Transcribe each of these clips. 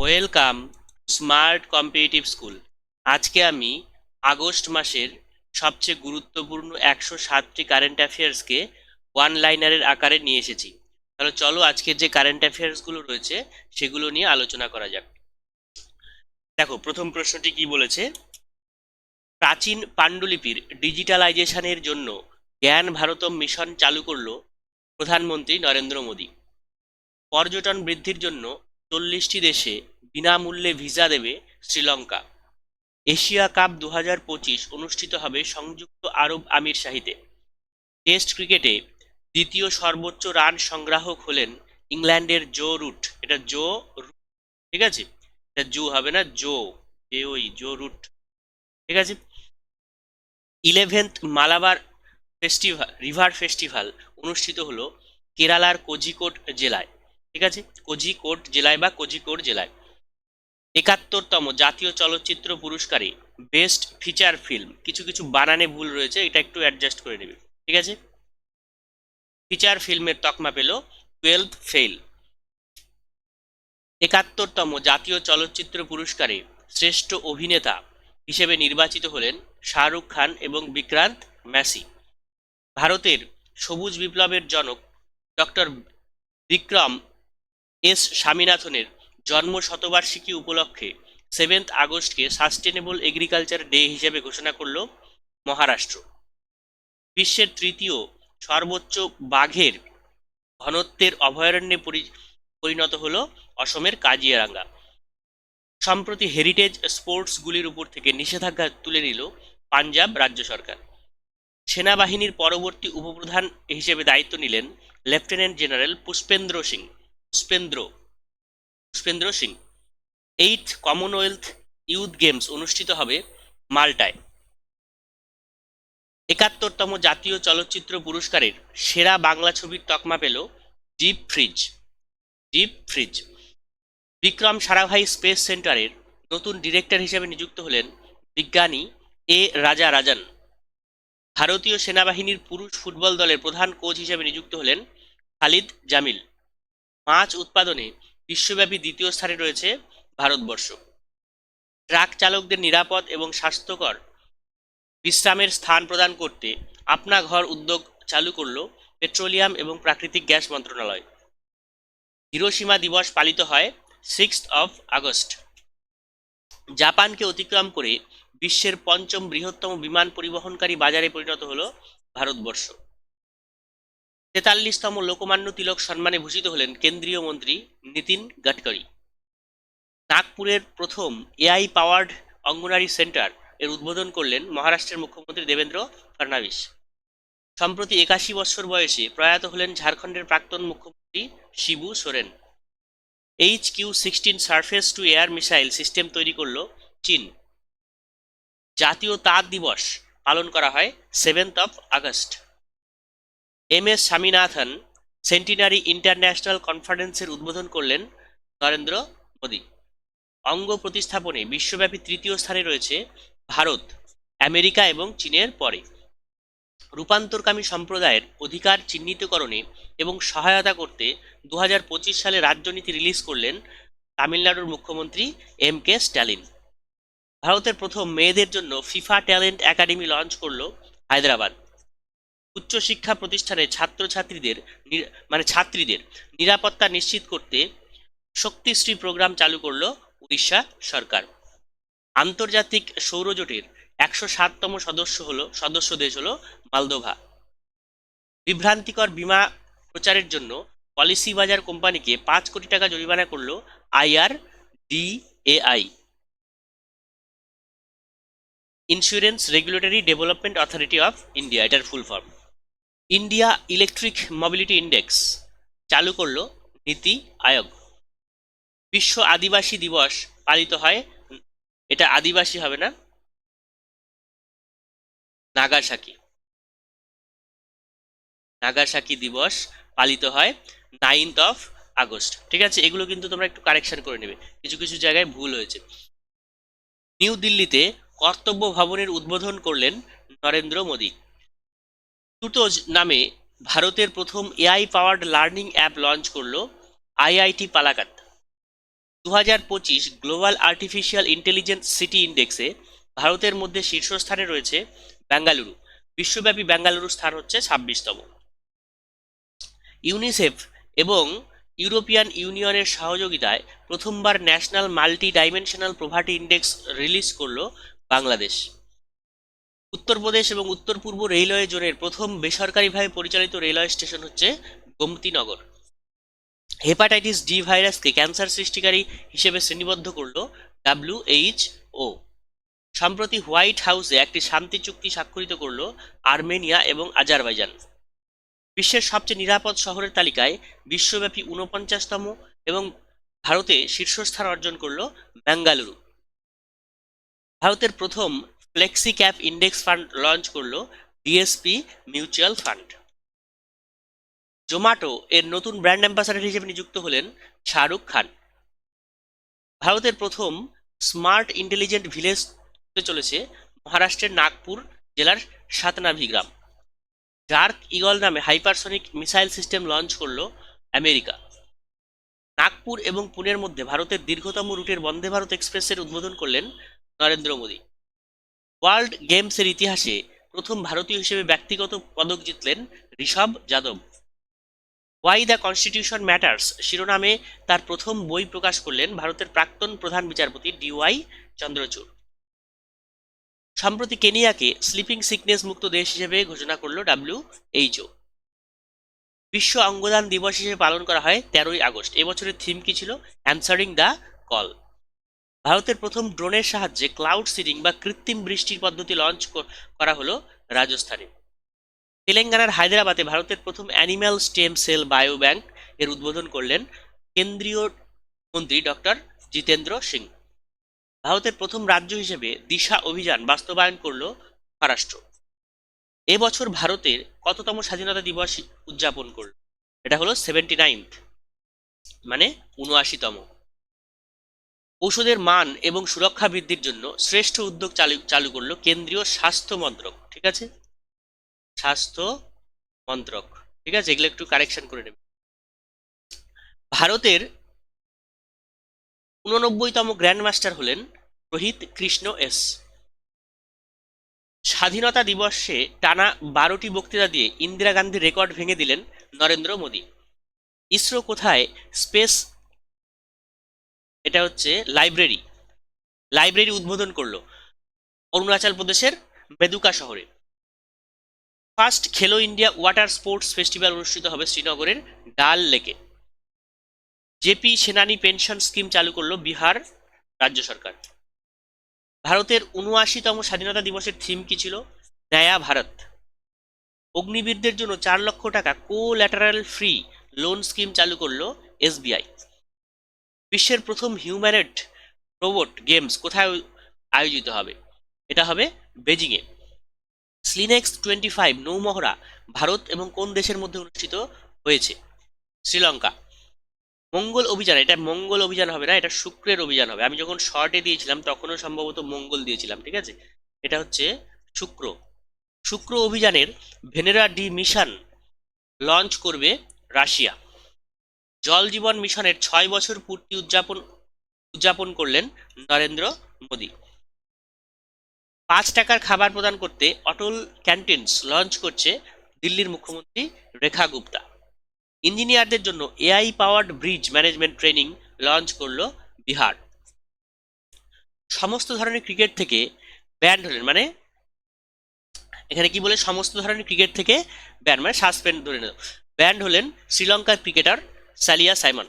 Welcome smart competitive school আজকে আমি August মাসের সবচেয়ে গুরুত্বপূর্ণ একশো সাতটি কারেন্ট অ্যাফেয়ার্সকে ওয়ান লাইনারের আকারে নিয়ে এসেছি। তাহলে চলো আজকের যে কারেন্ট অ্যাফেয়ার্সগুলো রয়েছে, সেগুলো নিয়ে আলোচনা করা যাক। দেখো, প্রথম প্রশ্নটি কি বলেছে? প্রাচীন পাণ্ডুলিপির ডিজিটালাইজেশনের জন্য জ্ঞান ভারতম মিশন চালু করল প্রধানমন্ত্রী নরেন্দ্র মোদী। পর্যটন বৃদ্ধির জন্য চল্লিশটি দেশে বিনামূল্যে ভিসা দেবে শ্রীলঙ্কা। এশিয়া কাপ দু অনুষ্ঠিত হবে সংযুক্ত আরব আমির শাহিতে। টেস্ট ক্রিকেটে দ্বিতীয় সর্বোচ্চ রান সংগ্রাহক হলেন ইংল্যান্ডের জো রুট। এটা জো রুট, ঠিক আছে? এটা জু হবে না, জো এ ওই জো রুট, ঠিক আছে? Eleventh Malabar festival river festival অনুষ্ঠিত হলো কেরালার কোজিকোড জেলায়। ঠিক আছে? কোজিকোড জেলায় বা কোজিকোড জেলায়। একাত্তরতম জাতীয় চলচ্চিত্র পুরস্কারে বেস্ট ফিচার ফিল্ম। কিছু কিছু বানানে ভুল রয়েছে, এটা একটু অ্যাডজাস্ট করে নেবে। ঠিক আছে? ফিচার ফিল্মের তকমা পেল টুয়েলভ ফেল একাত্তরতম জাতীয় চলচ্চিত্র পুরস্কারে শ্রেষ্ঠ অভিনেতা হিসেবে নির্বাচিত হলেন শাহরুখ খান এবং বিক্রান্ত ম্যাসি। ভারতের সবুজ বিপ্লবের জনক ডক্টর বিক্রম এস স্বামীনাথনের জন্ম শতবার্ষিকী উপলক্ষে সেভেন্থ আগস্টকে সাস্টেনেবল এগ্রিকালচার ডে হিসেবে ঘোষণা করল মহারাষ্ট্র। বিশ্বের তৃতীয় সর্বোচ্চ বাঘের ঘনত্বের অভয়ারণ্যে পরিণত হল অসমের কাজিরাঙ্গা সম্প্রতি হেরিটেজ স্পোর্টসগুলির উপর থেকে নিষেধাজ্ঞা তুলে নিল পাঞ্জাব রাজ্য সরকার। সেনাবাহিনীর পরবর্তী উপপ্রধান হিসেবে দায়িত্ব নিলেন lieutenant general Pushpendra Singh. Pushpendra Pushpendra Singh. Eight commonwealth youth games অনুষ্ঠিত হবে মাল্টায়। একাত্তরতম জাতীয় চলচ্চিত্র পুরস্কারের সেরা বাংলা ছবির তকমা পেল deep freeze. Deep freeze. Vikram Sarabhai space সেন্টারের নতুন ডিরেক্টর হিসেবে নিযুক্ত হলেন বিজ্ঞানী এ রাজা রাজান ভারতীয় সেনাবাহিনীর পুরুষ ফুটবল দলের প্রধান কোচ হিসেবে নিযুক্ত হলেন খালিদ জামিল। মাছ উৎপাদনে বিশ্বব্যাপী দ্বিতীয় স্থানে রয়েছে ভারতবর্ষ। ট্রাক চালকদের নিরাপদ এবং স্বাস্থ্যকর বিশ্রামের স্থান প্রদান করতে আপনা ঘর উদ্যোগ চালু করল পেট্রোলিয়াম এবং প্রাকৃতিক গ্যাস মন্ত্রণালয়। হিরোসীমা দিবস পালিত হয় সিক্স অফ আগস্ট। জাপানকে অতিক্রম করে বিশ্বের পঞ্চম বৃহত্তম বিমান পরিবহনকারী বাজারে পরিণত হলো ভারতবর্ষ। তেতাল্লিশতম লোকমান্য তিলক সম্মানে ভূষিত হলেন কেন্দ্রীয় মন্ত্রী নীতিন গাডকারি। নাগপুরের প্রথম এআই পাওয়ার্ড অঙ্গনারী সেন্টার এর উদ্বোধন করলেন মহারাষ্ট্রের মুখ্যমন্ত্রী দেবেন্দ্র ফডনাভিস সম্প্রতি একাশি বছর বয়সে প্রয়াত হলেন ঝাড়খণ্ডের প্রাক্তন মুখ্যমন্ত্রী Shibu Soren. H Q sixteen surface to air missile system তৈরি করল চীন। জাতীয় তাঁত দিবস পালন করা হয় seventh of August. M S Swaminathan centenary international কনফারেন্সের উদ্বোধন করলেন নরেন্দ্র মোদী। অঙ্গ প্রতিস্থাপনে বিশ্বব্যাপী তৃতীয় স্থানে রয়েছে ভারত, আমেরিকা এবং চীনের পরে। রূপান্তরকামী সম্প্রদায়ের অধিকার চিহ্নিতকরণে এবং সহায়তা করতে দু হাজার পঁচিশ সালে রাজ্যনীতি রিলিজ করলেন তামিলনাড়ুর মুখ্যমন্ত্রী এম কে স্ট্যালিন। ভারতের প্রথম মেয়েদের জন্য ফিফা ট্যালেন্ট একাডেমি লঞ্চ করল হায়দ্রাবাদ। উচ্চশিক্ষা প্রতিষ্ঠানে ছাত্রছাত্রীদের মানে ছাত্রীদের নিরাপত্তা নিশ্চিত করতে শক্তিশ্রী প্রোগ্রাম চালু করল উড়িষ্যা সরকার। আন্তর্জাতিক সৌরজোটের একশো সাততম সদস্য হলো, সদস্য দেশ হলো মালদোভা। বিভ্রান্তিকর বিমা প্রচারের জন্য পলিসি বাজার কোম্পানিকে পাঁচ কোটি টাকা জরিমানা করল IRDAI insurance regulatory development authority of India, এটার full form. India electric mobility index চালু করল নীতি আয়োগ। বিশ্ব আদিবাসী দিবস পালিত হয়। এটা আদিবাসী হবে না, নাগাসাকি। নাগাসাকি দিবস পালিত হয় নাইনথ অফ আগস্ট ঠিক আছে, এগুলো কিন্তু তোমরা একটু কারেকশন করে নেবে। কিছু কিছু জায়গায় ভুল হয়েছে। নিউ দিল্লিতে কর্তব্য ভবনের উদ্বোধন করলেন নরেন্দ্র মোদী। টুটোজ নামে ভারতের প্রথম AI powered learning app launch করল আইআইটি পালাকাত। দু হাজার পঁচিশ গ্লোবাল আর্টিফিশিয়াল ইন্টেলিজেন্স সিটি ইন্ডেক্সে ভারতের মধ্যে শীর্ষস্থানে রয়েছে বেঙ্গালুরু। বিশ্বব্যাপী বেঙ্গালুরু স্থান হচ্ছে ছাব্বিশতম। ইউনিসেফ এবং ইউরোপিয়ান ইউনিয়নের সহযোগিতায় প্রথমবার national multi dimensional poverty index release করল বাংলাদেশ। উত্তরপ্রদেশ এবং উত্তর পূর্ব রেলওয়ে জোনের প্রথম বেসরকারিভাবে পরিচালিত রেলওয়ে স্টেশন হচ্ছে গোমতীনগর। হেপাটাইটিস ডি ভাইরাসকে ক্যান্সার সৃষ্টিকারী হিসেবে শ্রেণীবদ্ধ করল ডাব্লিউএইচও সম্প্রতি হোয়াইট হাউসে একটি শান্তি চুক্তি স্বাক্ষরিত করল আর্মেনিয়া এবং আজারবাইজান। বিশ্বের সবচেয়ে নিরাপদ শহরের তালিকায় বিশ্বব্যাপী ঊনপঞ্চাশতম এবং ভারতে শীর্ষস্থান অর্জন করল বেঙ্গালুরু। ভারতের প্রথম flexi cap index fund launch করল ডিএসপি মিউচুয়াল ফান্ড জোম্যাটো এর নতুন ব্র্যান্ড অ্যাম্বাসাডার হিসেবে নিযুক্ত হলেন শাহরুখ খান। ভারতের প্রথম স্মার্ট ইন্টেলিজেন্ট ভিলেজ চলেছে মহারাষ্ট্রের নাগপুর জেলার সাতনাভি গ্রাম। ডার্ক ইগল নামে হাইপারসনিক মিসাইল সিস্টেম লঞ্চ করল আমেরিকা। নাগপুর এবং পুনের মধ্যে ভারতের দীর্ঘতম রুটের বন্দে ভারত এক্সপ্রেসের উদ্বোধন করলেন নরেন্দ্র মোদী। ওয়ার্ল্ড গেমসের ইতিহাসে প্রথম ভারতীয় হিসেবে ব্যক্তিগত পদক জিতলেন Rishabh Yadav. Why the constitution matters শিরোনামে তার প্রথম বই প্রকাশ করলেন ভারতের প্রাক্তন প্রধান বিচারপতি ডিওয়াই চন্দ্রচূড়। সম্প্রতি কেনিয়াকে স্লিপিং সিকনেস মুক্ত দেশ হিসেবে ঘোষণা করল ডাব্লিউএইচও বিশ্ব অঙ্গদান দিবস হিসেবে পালন করা হয় তেরোই আগস্ট। এবছরের থিম কি ছিল? অ্যান্সারিং দ্য কল ভারতের প্রথম ড্রোনের সাহায্যে ক্লাউড সিডিং বা কৃত্রিম বৃষ্টির পদ্ধতি লঞ্চ করা হলো রাজস্থানে। তেলেঙ্গানার হায়দ্রাবাদে ভারতের প্রথম animal stem cell bio bank এর উদ্বোধন করলেন কেন্দ্রীয় মন্ত্রী ডক্টর জিতেন্দ্র সিং। ভারতের প্রথম রাজ্য হিসেবে দিশা অভিযান বাস্তবায়ন করল মহারাষ্ট্র এবছর ভারতের কততম স্বাধীনতা দিবস উদযাপন করল? এটা হলো সেভেন্টি নাইনথ মানে উনআশিতম। ঔষধের মান এবং সুরক্ষা বৃদ্ধির জন্য শ্রেষ্ঠ উদ্যোগ চালু চালু করল কেন্দ্রীয় স্বাস্থ্য মন্ত্রক, ঠিক আছে? স্বাস্থ্য মন্ত্রক, ঠিক আছে? এগুলো একটু কারেকশন করে নেবে। ভারতের উননব্বইতম গ্র্যান্ড মাস্টার হলেন রোহিত কৃষ্ণ এস। স্বাধীনতা দিবসে টানা বারোটি বক্তৃতা দিয়ে ইন্দিরা গান্ধীর রেকর্ড ভেঙে দিলেন নরেন্দ্র মোদী। ইসরো কোথায় স্পেস এটা হচ্ছে লাইব্রেরি। লাইব্রেরি উদ্বোধন করল অরুণাচল প্রদেশের বেদুকা শহরে। ফার্স্ট খেলো ইন্ডিয়া ওয়াটার স্পোর্টস ফেস্টিভ্যাল অনুষ্ঠিত হবে শ্রীনগরের ডাল লেকে। জেপি সেনানি পেনশন স্কিম চালু করল বিহার রাজ্য সরকার। ভারতের উনআশিতম স্বাধীনতা দিবসের থিম কি ছিল? নয়া ভারত। অগ্নিবীরদের জন্য চার লক্ষ টাকা কোল্যাটারাল ফ্রি লোন স্কিম চালু করল এসবিআই বিশ্বের প্রথম হিউম্যানেড রোবট গেমস কোথায় আয়োজিত হবে? এটা হবে বেজিংয়ে স্লিনেক্স টোয়েন্টি ফাইভ নৌমহড়া ভারত এবং কোন দেশের মধ্যে অনুষ্ঠিত হয়েছে? শ্রীলঙ্কা। মঙ্গল অভিযান, এটা মঙ্গল অভিযান হবে না, এটা শুক্রের অভিযান হবে। আমি যখন শর্টে দিয়েছিলাম, তখনও সম্ভবত মঙ্গল দিয়েছিলাম, ঠিক আছে? এটা হচ্ছে শুক্র। শুক্র অভিযানের ভেনেরা ডি মিশন লঞ্চ করবে রাশিয়া। জল জীবন মিশনের ছয় বছর পূর্তি উদযাপন উদযাপন করলেন নরেন্দ্র মোদী। পাঁচ টাকার খাবার প্রদান করতে অটল ক্যান্টিনস লঞ্চ করছে দিল্লির মুখ্যমন্ত্রী রেখা গুপ্তা। ইঞ্জিনিয়ারদের জন্য AI powered bridge management training launch করল বিহার। সমস্ত ধরনের ক্রিকেট থেকে ব্যান্ড হলেন মানে এখানে কি বলে? সমস্ত ধরনের ক্রিকেট থেকে ব্যান মানে সাসপেন্ড ধরে নেব ব্যান্ড হলেন শ্রীলঙ্কার cricketer Saliya Saman.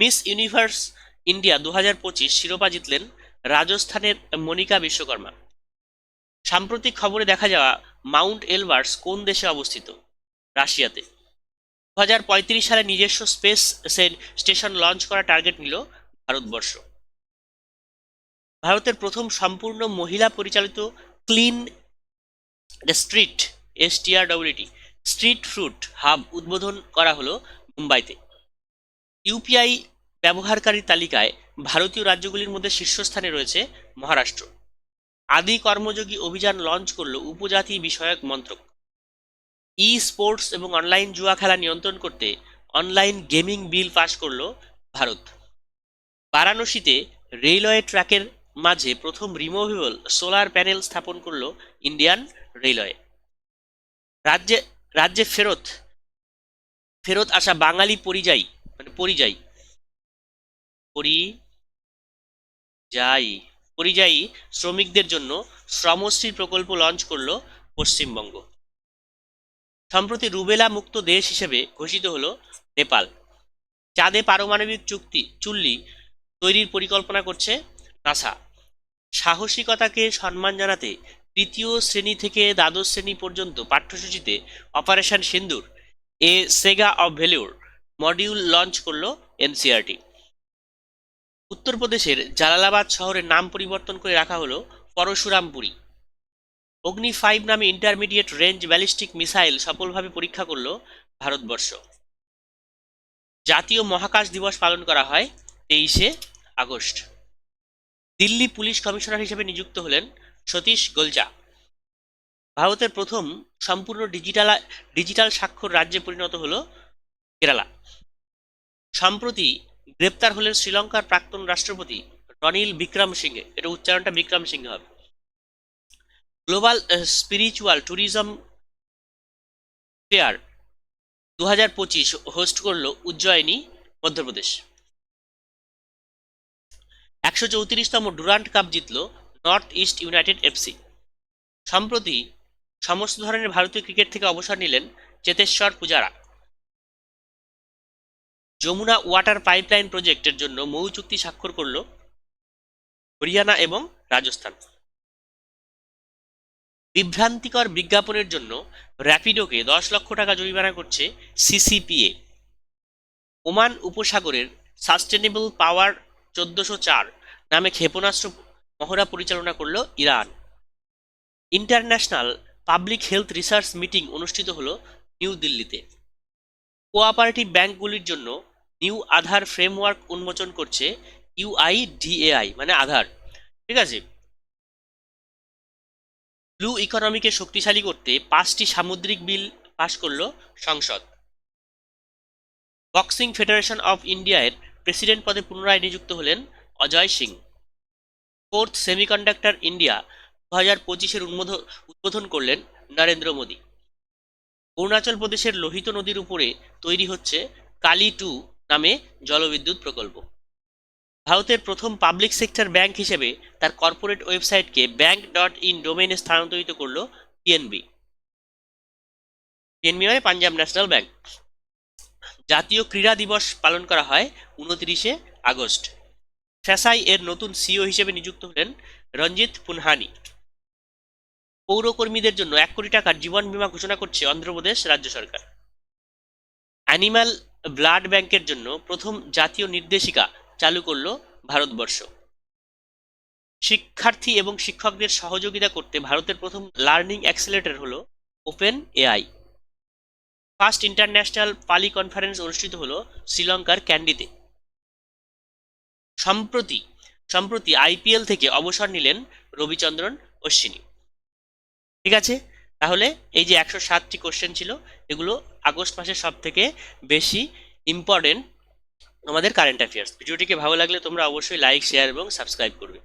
Miss Universe India দু হাজার পঁচিশ শিরোপা জিতলেন রাজস্থানের মনিকা বিশ্বকর্মা। সাম্প্রতিক খবরে দেখা যাওয়া মাউন্ট এলবার্স কোন দেশে অবস্থিত? রাশিয়াতে। দু হাজার পঁয়ত্রিশ সালে নিজস্ব স্পেস স্টেশন লঞ্চ করা টার্গেট নিল ভারতবর্ষ। ভারতের প্রথম সম্পূর্ণ মহিলা পরিচালিত clean street S STRWT street fruit hub উদ্বোধন করা হলো মুম্বাইতে। ইউপিআই ব্যবহারকারী তালিকায় ভারতীয় রাজ্যগুলির মধ্যে শীর্ষস্থানে রয়েছে মহারাষ্ট্র। আদি কর্মযোগী অভিযান লঞ্চ করল উপজাতি বিষয়ক মন্ত্রক। ই স্পোর্টস এবং অনলাইন জুয়া খেলা নিয়ন্ত্রণ করতে অনলাইন গেমিং বিল পাশ করল ভারত। বারাণসীতে রেলওয়ে ট্র্যাকের মাঝে প্রথম রিমুভেবল সোলার প্যানেল স্থাপন করল ইন্ডিয়ান রেলওয়ে রাজ্যে রাজ্যে ফেরত ফেরত আসা বাঙালি পরিযায়ী মানে পরিযায়ী। পরিযায়ী পরিযায়ী শ্রমিকদের জন্য শ্রমশ্রী প্রকল্প লঞ্চ করল পশ্চিমবঙ্গ। সম্প্রতি রুবেলা মুক্ত দেশ হিসেবে ঘোষিত হল নেপাল। চাঁদে পারমাণবিক চুক্তি, চুল্লি তৈরির পরিকল্পনা করছে নাসা। সাহসিকতাকে সম্মান জানাতে তৃতীয় শ্রেণি থেকে দ্বাদশ শ্রেণি পর্যন্ত পাঠ্যসূচিতে operation Sindoor a saga of valour module launch করল এনসিআরটি উত্তরপ্রদেশের জালালাবাদ শহরের নাম পরিবর্তন করে রাখা হলো পরশুরামপুরী অগ্নি ফাইভ নামে ইন্টারমিডিয়েট রেঞ্জ ব্যালিস্টিক মিসাইল সফলভাবে পরীক্ষা করল ভারতবর্ষ। জাতীয় মহাকাশ দিবস পালন করা হয় তেইশে আগস্ট। দিল্লি পুলিশ কমিশনার হিসেবে নিযুক্ত হলেন সতীশ গোলচা ভারতের প্রথম সম্পূর্ণ ডিজিটাল ডিজিটাল স্বাক্ষর রাজ্যে পরিণত হল কেরালা। সম্প্রতি গ্রেপ্তার হলেন শ্রীলঙ্কার প্রাক্তন রাষ্ট্রপতি রনিল বিক্রম সিংহে এটা উচ্চারণটা বিক্রম সিংহে হবে। গ্লোবাল স্পিরিচুয়াল ট্যুরিজম ফেয়ার দু হাজার পঁচিশ হোস্ট করল উজ্জয়িনী মধ্যপ্রদেশ। একশো চৌত্রিশতম ডুরান্ট কাপ জিতল নর্থ ইস্ট ইউনাইটেড এফসি। সম্প্রতি সমস্ত ধরনের ভারতীয় ক্রিকেট থেকে অবসর নিলেন চেতেশ্বর পূজারা। যমুনা ওয়াটার পাইপলাইন প্রজেক্টের জন্য মৌ চুক্তি স্বাক্ষর করল হরিয়ানা এবং রাজস্থান। বিভ্রান্তিকর বিজ্ঞাপনের জন্য র্যাপিডোকে দশ লক্ষ টাকা জরিমানা করছে সিসিপিএ। ওমান উপসাগরের সাস্টেনেবল পাওয়ার চোদ্দশো চার নামে ক্ষেপণাস্ত্র মহড়া পরিচালনা করল Iran. International public health research meeting অনুষ্ঠিত হলো নিউ দিল্লিতে। কোঅপারেটিভ ব্যাংকগুলির জন্য নিউ আধার ফ্রেমওয়ার্ক উন্মোচন করছে ইউআইডিএআই মানে আধার। ঠিক আছে? ব্লু ইকোনমিকে শক্তিশালী করতে পাঁচটি সামুদ্রিক বিল পাশ করল সংসদ। বক্সিং ফেডারেশন অফ ইন্ডিয়ার প্রেসিডেন্ট পদে পুনরায় নিযুক্ত হলেন Ajay Singh. Fourth semiconductor India হাজার পঁচিশের উদ্বোধন করলেন নরেন্দ্র মোদী। অরুণাচল প্রদেশের লোহিত নদীর উপরে তৈরি হচ্ছে কালি টু নামে জলবিদ্যুৎ প্রকল্প। ভারতের প্রথম পাবলিক সেক্টর ব্যাংক হিসেবে তার কর্পোরেট ওয়েবসাইটকে ব্যাংক ডট ইন ডোমেইনে স্থানান্তরিত করল পিএনবি পিএনবি মানে পাঞ্জাব ন্যাশনাল ব্যাংক। জাতীয় ক্রীড়া দিবস পালন করা হয় উনত্রিশে আগস্ট। ফ্যাসাই এর নতুন সিও হিসেবে নিযুক্ত হলেন রঞ্জিত পুনহানি। পৌরকর্মীদের জন্য এক কোটি টাকার জীবন বীমা ঘোষণা করছে অন্ধ্রপ্রদেশ রাজ্য সরকার। অ্যানিম্যাল ব্লাড ব্যাংকের জন্য প্রথম জাতীয় নির্দেশিকা চালু করল ভারতবর্ষ। শিক্ষার্থী এবং শিক্ষকদের সহযোগিতা করতে ভারতের প্রথম লার্নিং অ্যাক্সেলেটর হল open AI. First international Pali conference অনুষ্ঠিত হল শ্রীলঙ্কার ক্যান্ডিতে। সম্প্রতি সম্প্রতি আইপিএল থেকে অবসর নিলেন রবিচন্দ্রন অশ্বিনী। ঠিক আছে? তাহলে এই যে একশো সাতটি কোশ্চেন ছিল, এগুলো আগস্ট মাসে সব থেকে বেশি ইম্পর্টেন্ট আমাদের কারেন্ট অ্যাফেয়ার্স ভিডিওটিকে ভালো লাগলে তোমরা অবশ্যই লাইক শেয়ার এবং সাবস্ক্রাইব করবে।